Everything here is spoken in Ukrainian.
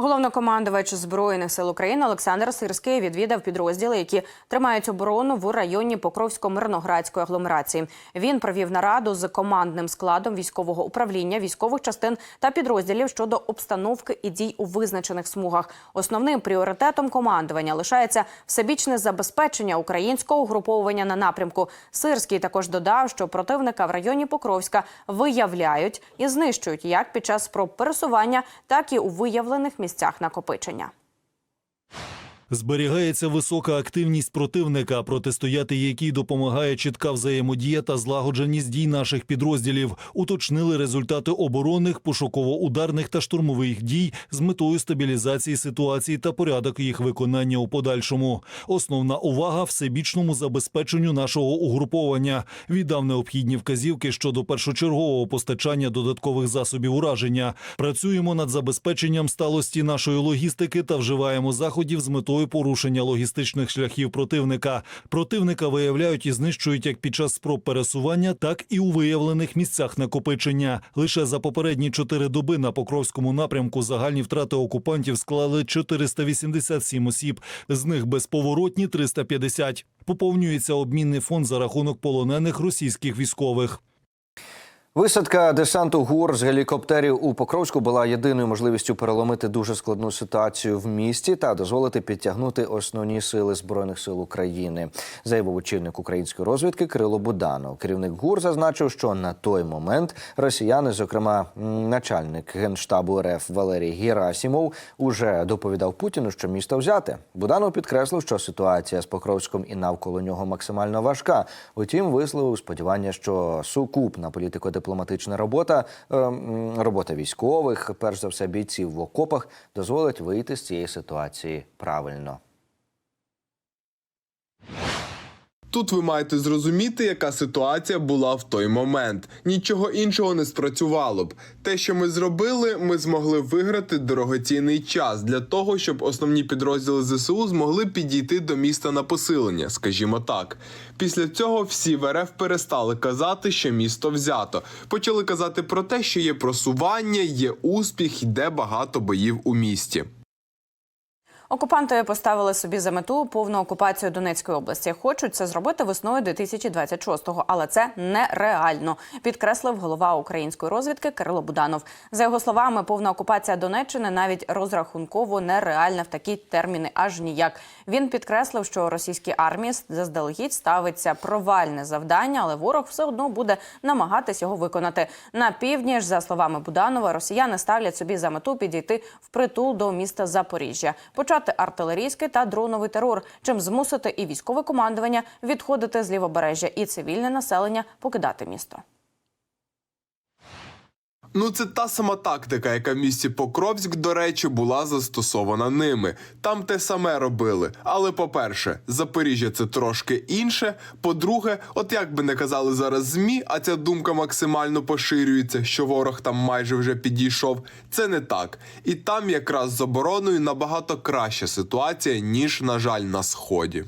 Головнокомандувач збройних сил України Олександр Сирський відвідав підрозділи, які тримають оборону в районі Покровсько-Мирноградської агломерації. Він провів нараду з командним складом військового управління, військових частин та підрозділів щодо обстановки і дій у визначених смугах. Основним пріоритетом командування лишається всебічне забезпечення українського угруповування на напрямку. Сирський також додав, що противника в районі Покровська виявляють і знищують як під час спроб пересування, так і у виявлених місцях накопичення. Зберігається висока активність противника, протистояти якій допомагає чітка взаємодія та злагодженість дій наших підрозділів. Уточнили результати оборонних, пошуково-ударних та штурмових дій з метою стабілізації ситуації та порядок їх виконання у подальшому. Основна увага всебічному забезпеченню нашого угруповання. Віддав необхідні вказівки щодо першочергового постачання додаткових засобів ураження. Працюємо над забезпеченням сталості нашої логістики та вживаємо заходів з метою порушення логістичних шляхів противника. Противника виявляють і знищують як під час спроб пересування, так і у виявлених місцях накопичення. Лише за попередні чотири доби на Покровському напрямку загальні втрати окупантів склали 487 осіб, з них безповоротні 350. Поповнюється обмінний фонд за рахунок полонених російських військових. Висадка десанту ГУР з гелікоптерів у Покровську була єдиною можливістю переломити дуже складну ситуацію в місті та дозволити підтягнути основні сили збройних сил України, заявив очільник української розвідки Кирило Буданов. Керівник ГУР зазначив, що на той момент росіяни, зокрема начальник генштабу РФ Валерій Герасімов, уже доповідав Путіну, що місто взяте. Буданов підкреслив, що ситуація з Покровськом і навколо нього максимально важка. Утім, висловив сподівання, що сукупна політико-дипломатична робота, е, робота військових, перш за все бійців в окопах, дозволить вийти з цієї ситуації правильно. Тут ви маєте зрозуміти, яка ситуація була в той момент. Нічого іншого не спрацювало б. Те, що ми зробили, ми змогли виграти дорогоцінний час для того, щоб основні підрозділи ЗСУ змогли підійти до міста на посилення, скажімо так. Після цього всі в РФ перестали казати, що місто взято. Почали казати про те, що є просування, є успіх, йде багато боїв у місті. Окупанти поставили собі за мету повну окупацію Донецької області. Хочуть це зробити весною 2026-го, але це нереально, підкреслив голова української розвідки Кирило Буданов. За його словами, повна окупація Донеччини навіть розрахунково нереальна в такі терміни аж ніяк. Він підкреслив, що російській армії заздалегідь ставиться провальне завдання, але ворог все одно буде намагатись його виконати. На півдні ж, за словами Буданова, росіяни ставлять собі за мету підійти впритул до міста Запоріжжя, почати артилерійський та дроновий терор, чим змусити і військове командування відходити з лівобережжя, і цивільне населення покидати місто. Ну, це та сама тактика, яка в місті Покровськ, до речі, була застосована ними. Там те саме робили. Але по-перше, Запоріжжя це трошки інше. По-друге, от як би не казали зараз ЗМІ, а ця думка максимально поширюється, що ворог там майже вже підійшов. Це не так. І там якраз з обороною набагато краща ситуація, ніж, на жаль, на сході.